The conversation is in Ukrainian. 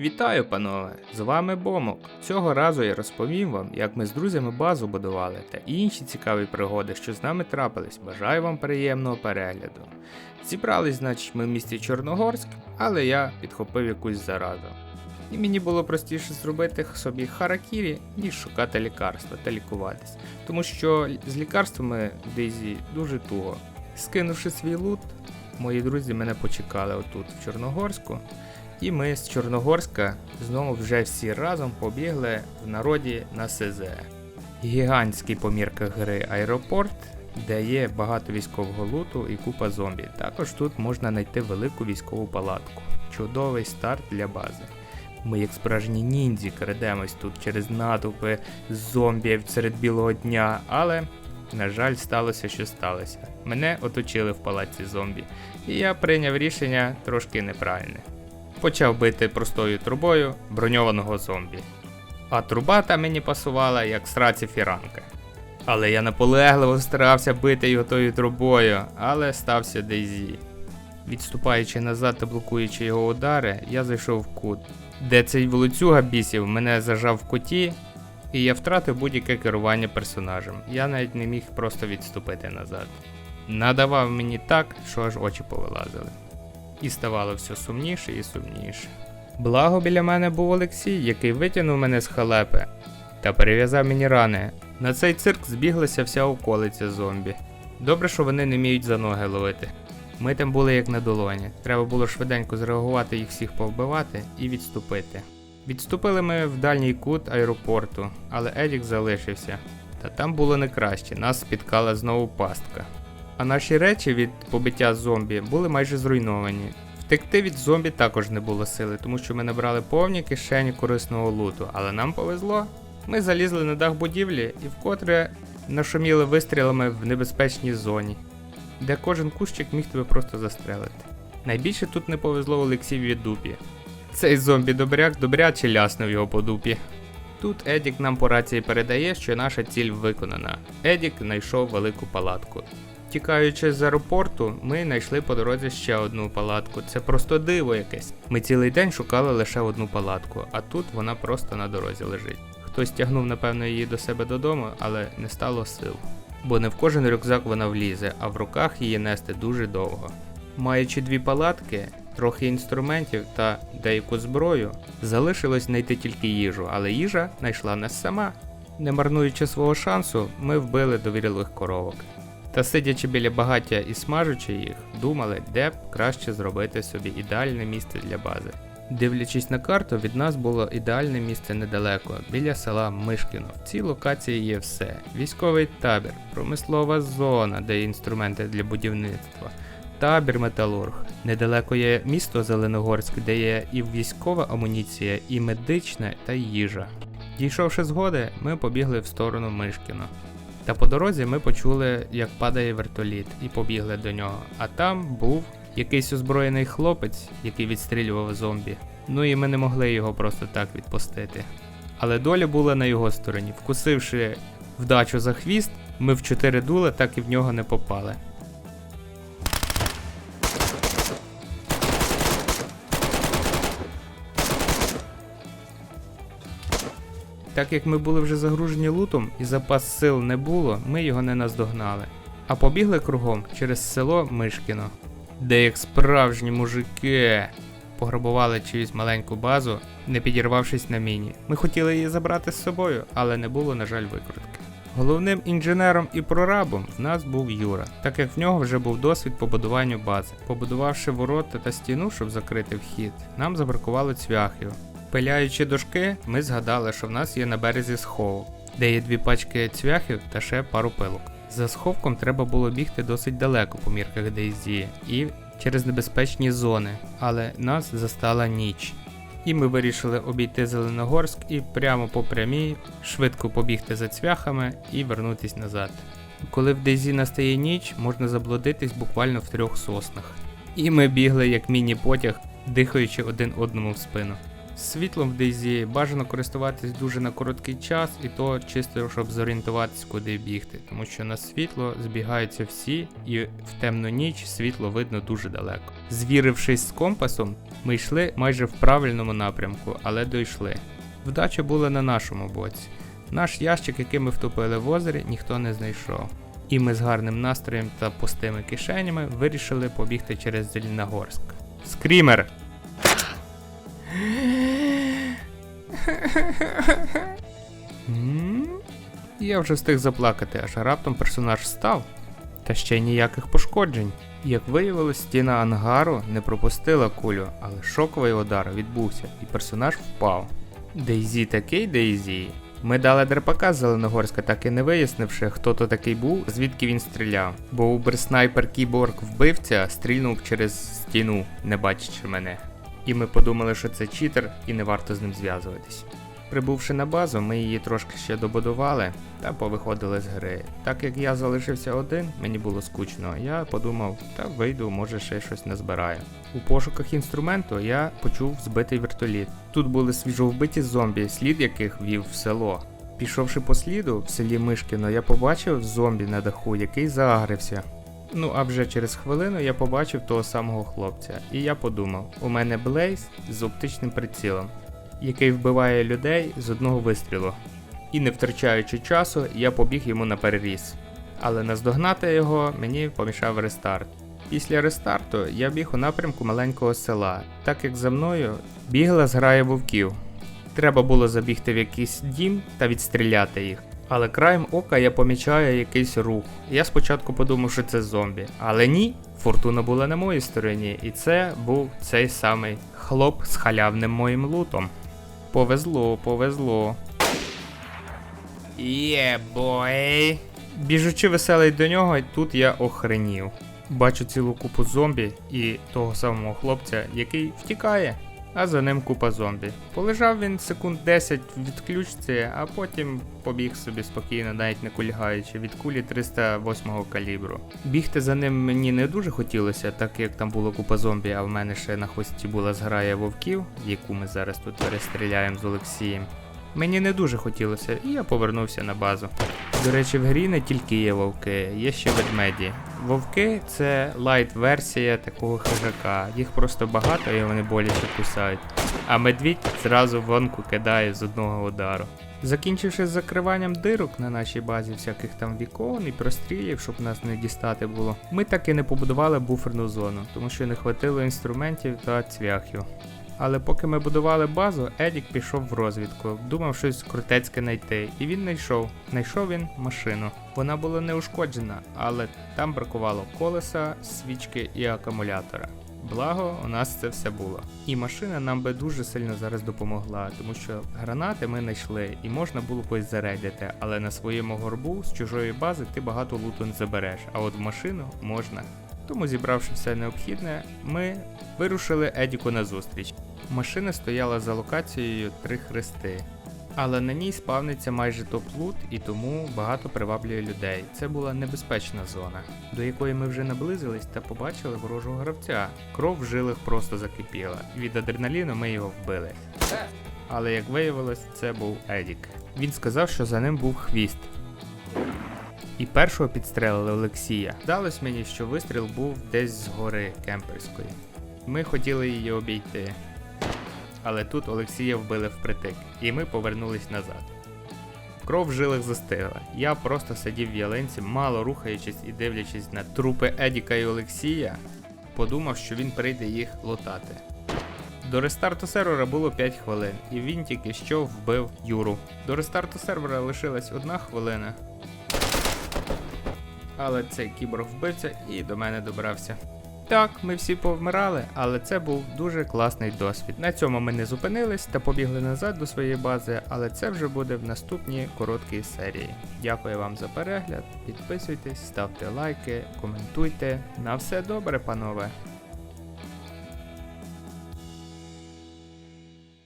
Вітаю, панове! З вами Бомок. Цього разу я розповім вам, як ми з друзями базу будували та інші цікаві пригоди, що з нами трапились. Бажаю вам приємного перегляду. Зібрались, значить, ми в місті Чорногорськ, але я підхопив якусь заразу. І мені було простіше зробити собі харакірі, ніж шукати лікарства та лікуватись. Тому що з лікарствами в Дейзі дуже туго. Скинувши свій лут, мої друзі мене почекали отут, в Чорногорську. І ми з Чорногорська знову вже всі разом побігли в народі на СЗ. Гігантський по мірках гри аеропорт, де є багато військового луту і купа зомбі. Також тут можна знайти велику військову палатку. Чудовий старт для бази. Ми, як справжні ніндзі, крадемось тут через натовпи зомбів серед білого дня, але, на жаль, сталося, що сталося. Мене оточили в палаці зомбі, і я прийняв рішення трошки неправильне почав бити простою трубою броньованого зомбі. А труба та мені пасувала як сраці фіранка. Але я наполегливо старався бити його тою трубою, але стався Дейзі. Відступаючи назад та блокуючи його удари, я зайшов в кут, де цей волоцюга бісів мене зажав в куті, і я втратив будь-яке керування персонажем. Я навіть не міг просто відступити назад. Надавав мені так, що аж очі повилазили і ставало все сумніше і сумніше. Благо біля мене був Олексій, який витягнув мене з халепи та перев'язав мені рани. На цей цирк збіглася вся околиця зомбі. Добре, що вони не вміють за ноги ловити. Ми там були як на долоні. Треба було швиденько зреагувати їх всіх повбивати і відступити. Відступили ми в дальній кут аеропорту, але Едік залишився. Та там було не краще, нас спіткала знову пастка. А наші речі від побиття зомбі були майже зруйновані. Втекти від зомбі також не було сили, тому що ми набрали повні кишені корисного луту, але нам повезло. Ми залізли на дах будівлі і вкотре нашуміли вистрілами в небезпечній зоні, де кожен кущик міг тебе просто застрелити. Найбільше тут не повезло Олексієві дупі. Цей зомбі добряк добряче ляснув його по дупі. Тут Едік нам по рації передає, що наша ціль виконана. Едік знайшов велику палатку. Тікаючи з аеропорту, ми знайшли по дорозі ще одну палатку. Це просто диво якесь. Ми цілий день шукали лише одну палатку, а тут вона просто на дорозі лежить. Хтось тягнув, напевно, її до себе додому, але не стало сил. Бо не в кожен рюкзак вона влізе, а в руках її нести дуже довго. Маючи дві палатки, трохи інструментів та деяку зброю, залишилось знайти тільки їжу, але їжа знайшла нас сама. Не марнуючи свого шансу, ми вбили довірілих коровок. Та сидячи біля багаття і смажучи їх, думали, де б краще зробити собі ідеальне місце для бази. Дивлячись на карту, від нас було ідеальне місце недалеко, біля села Мишкіно. В цій локації є все: військовий табір, промислова зона, де є інструменти для будівництва, табір Металург. Недалеко є місто Зеленогорськ, де є і військова амуніція, і медична та їжа. Дійшовши згоди, ми побігли в сторону Мишкіно. Та по дорозі ми почули, як падає вертоліт, і побігли до нього. А там був якийсь озброєний хлопець, який відстрілював зомбі. Ну і ми не могли його просто так відпустити. Але доля була на його стороні. Вкусивши вдачу за хвіст, ми в чотири дула так і в нього не попали. Так як ми були вже загружені лутом і запас сил не було, ми його не наздогнали. А побігли кругом через село Мишкіно, де як справжні мужики пограбували чиюсь маленьку базу, не підірвавшись на міні. Ми хотіли її забрати з собою, але не було, на жаль, викрутки. Головним інженером і прорабом в нас був Юра, так як в нього вже був досвід по будуванню бази. Побудувавши ворота та стіну, щоб закрити вхід, нам забракувало цвяхів. Пиляючи дошки, ми згадали, що в нас є на березі сховок, де є дві пачки цвяхів та ще пару пилок. За сховком треба було бігти досить далеко по мірках Дейзі і через небезпечні зони, але нас застала ніч. І ми вирішили обійти Зеленогорськ і прямо по прямій швидко побігти за цвяхами і вернутись назад. Коли в Дейзі настає ніч, можна заблудитись буквально в трьох соснах. І ми бігли як міні-потяг, дихаючи один одному в спину. Світлом в DayZ бажано користуватись дуже на короткий час, і то чисто, щоб зорієнтуватись, куди бігти, тому що на світло збігаються всі, і в темну ніч світло видно дуже далеко. Звірившись з компасом, ми йшли майже в правильному напрямку, але дійшли. Вдача була на нашому боці. Наш ящик, який ми втопили в озері, ніхто не знайшов. І ми з гарним настроєм та пустими кишенями вирішили побігти через Зеленогорськ. Скрімер! Я вже встиг заплакати, аж раптом персонаж став. Та ще ніяких пошкоджень. Як виявилось, стіна ангару не пропустила кулю, але шоковий удар відбувся, і персонаж впав. Дейзі такий Дейзі. Ми дали драпака з Зеленогорська, так і не вияснивши, хто то такий був, звідки він стріляв. Бо убер-снайпер кіборг вбивця стрільнув через стіну, не бачачи мене. І ми подумали, що це читер і не варто з ним зв'язуватись. Прибувши на базу, ми її трошки ще добудували та повиходили з гри. Так як я залишився один, мені було скучно, я подумав, та вийду, може ще щось назбираю. У пошуках інструменту я почув збитий вертоліт. Тут були свіжовбиті зомбі, слід яких вів в село. Пішовши по сліду в селі Мишкіно, я побачив зомбі на даху, який заагрився. Ну а вже через хвилину я побачив того самого хлопця, і я подумав: у мене Блейз з оптичним прицілом, який вбиває людей з одного вистрілу. І не втрачаючи часу, я побіг йому на переріз. Але наздогнати його мені помішав рестарт. Після рестарту я біг у напрямку маленького села, так як за мною бігла зграя вовків. Треба було забігти в якийсь дім та відстріляти їх. Але краєм ока я помічаю якийсь рух. Я спочатку подумав, що це зомбі. Але ні, фортуна була на моїй стороні, і це був цей самий хлоп з халявним моїм лутом. Повезло, повезло. Є, бой. Біжучи веселий до нього, тут я охренів. Бачу цілу купу зомбі і того самого хлопця, який втікає, а за ним купа зомбі. Полежав він секунд 10 в відключці, а потім побіг собі спокійно, навіть не кульгаючи, від кулі 308 калібру. Бігти за ним мені не дуже хотілося, так як там було купа зомбі, а в мене ще на хвості була зграя вовків, яку ми зараз тут перестріляємо з Олексієм. Мені не дуже хотілося, і я повернувся на базу. До речі, в грі не тільки є вовки, є ще ведмеді. Вовки це лайт-версія такого хижака. Їх просто багато і вони боляче кусають. А медвідь зразу вонку кидає з одного удару. Закінчивши з закриванням дирок на нашій базі, всяких там вікон і прострілів, щоб нас не дістати було, ми так і не побудували буферну зону, тому що не хватило інструментів та цвяхів. Але поки ми будували базу, Едік пішов в розвідку, думав щось крутецьке знайти, і він знайшов. Знайшов він машину. Вона була неушкоджена, але там бракувало колеса, свічки і акумулятора. Благо, у нас це все було. І машина нам би дуже сильно зараз допомогла, тому що гранати ми знайшли і можна було когось зарядити, але на своєму горбу з чужої бази ти багато луту не забереш, а от в машину можна. Тому, зібравши все необхідне, ми вирушили Едіку на зустріч. Машина стояла за локацією три хрести. Але на ній спавниться майже топ-лут і тому багато приваблює людей. Це була небезпечна зона, до якої ми вже наблизились та побачили ворожого гравця. Кров в жилах просто закипіла, від адреналіну ми його вбили. Але як виявилось, це був Едік. Він сказав, що за ним був хвіст. І першого підстрелили Олексія. Здалось мені, що вистріл був десь з гори кемперської. Ми хотіли її обійти. Але тут Олексія вбили впритик, і ми повернулись назад. Кров в жилах застигла. Я просто сидів в ялинці, мало рухаючись і дивлячись на трупи Едіка і Олексія, подумав, що він прийде їх лутати. До рестарту сервера було 5 хвилин, і він тільки що вбив Юру. До рестарту сервера лишилась одна хвилина. Але цей кіборг вбивця і до мене добрався. Так, ми всі повмирали, але це був дуже класний досвід. На цьому ми не зупинились та побігли назад до своєї бази, але це вже буде в наступній короткій серії. Дякую вам за перегляд, підписуйтесь, ставте лайки, коментуйте. На все добре, панове!